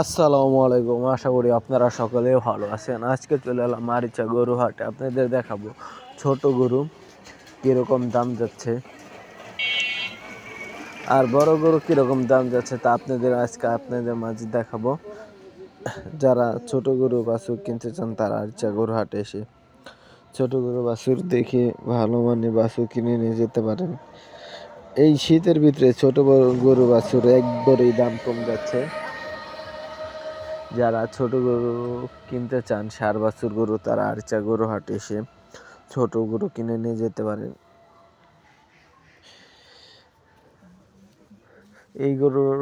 আসসালামু আলাইকুম, আশা করি আপনারা সকলে ভালো আছেন। আজকে চলে এলাম মারিচা গরু হাটে আপনাদের দেখাবো, ছোট গরু কীরকম দাম যাচ্ছে আর বড় গরু কীরকম দাম যাচ্ছে তা আপনাদের আজকে আপনাদের মাঝে দেখাবো। যারা ছোট গরু বাছুর কিনতে চান, তারা আরিচা গরু হাটে এসে ছোট গরু বাছুর দেখে ভালো মানে বাছুর কিনে নিয়ে যেতে পারেন। এই শীতের ভিতরে ছোট গরু বাছুর একবারেই দাম কম যাচ্ছে। যারা ছোট গরু কিনতে চান সার বাছুর গরু, তারা আরচা গরু হাটে এসে ছোট গরু কিনে নিয়ে যেতে পারেন। এই গরুর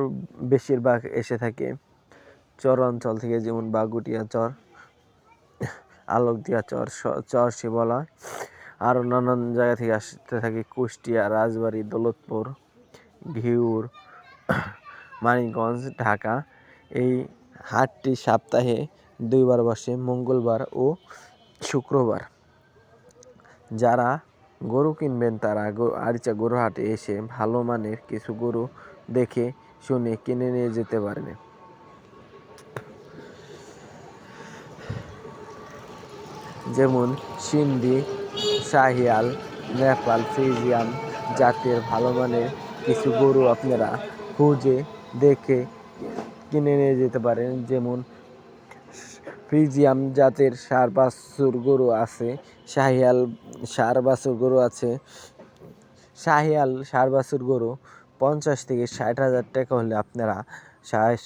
বেশিরভাগ এসে থাকে চর অঞ্চল থেকে, যেমন বাগুটিয়া চর, আলোকদিয়া চর চর শিবলা আরও নানান জায়গা থেকে আসতে থাকে কুষ্টিয়া, রাজবাড়ি, দৌলতপুর, ঘিউর, মানিকগঞ্জ, ঢাকা। এই হাটটি সপ্তাহে দুইবার বসে, মঙ্গলবার ও শুক্রবার। যারা গরু কিনবেন, তারা আরিচা গরু হাটে এসে ভালো মানের কিছু গরু দেখে, শুনে, কিনে নিয়ে যেতে পারেন। যেমন সিন্ধি, শাহিয়াল, নেপাল ফ্রিজিয়ান জাতের ভালো মানের কিছু গরু আপনারা খুঁজে, দেখে কিনে নিয়ে যেতে পারেন। যেমন ফ্রিজিয়াম জাতের সার বাছুর গরু আছে, শাহিয়াল সার বাছুর গরু আছে। শাহিয়াল সার বাছুর গরু পঞ্চাশ থেকে ষাট হাজার টাকা হলে আপনারা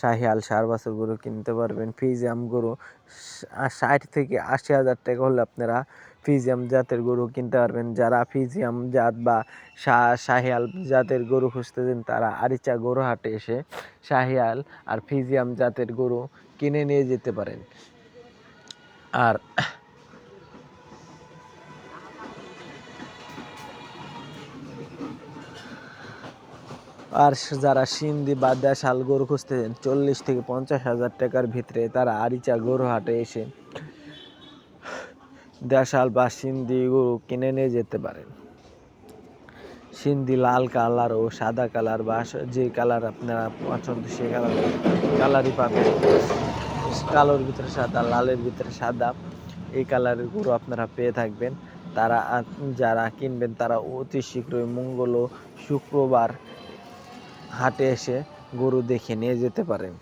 শাহিয়াল সার বাছুর গরু কিনতে পারবেন। ফ্রিজিয়াম গরু ষাট থেকে আশি হাজার টাকা হলে আপনারা ফিজিয়াম জাতের গরু কিনতে পারবেন। যারা ফিজিয়াম জাত বা শাহিয়াল জাতের গরু খুঁজতেছেন, তারা আরিচা গরু হাটে এসে শাহিয়াল আর ফিজিয়াম জাতের গরু কিনে নিয়ে যেতে পারেন। আর আর যারা সিন্ধি বা দেশাল গরু খুঁজতেছেন চল্লিশ থেকে পঞ্চাশ হাজার টাকার ভিতরে তারা আরিচা গরু হাটে এসে দেশাল বা সিন্ধি গরু কিনে নিয়ে যেতে পারেন। সিন্ধি লাল কালার ও সাদা কালার বা যে কালার আপনারা পছন্দ সে কালার কালারই পাবেন। কালোর ভিতরে সাদা, লালের ভিতরে সাদা এই কালারের গরু আপনারা পেয়ে থাকবেন। তারা যারা কিনবেন তারা অতি শীঘ্রই মঙ্গল ও শুক্রবার হাটে এসে গরু দেখে নিয়ে যেতে পারেন।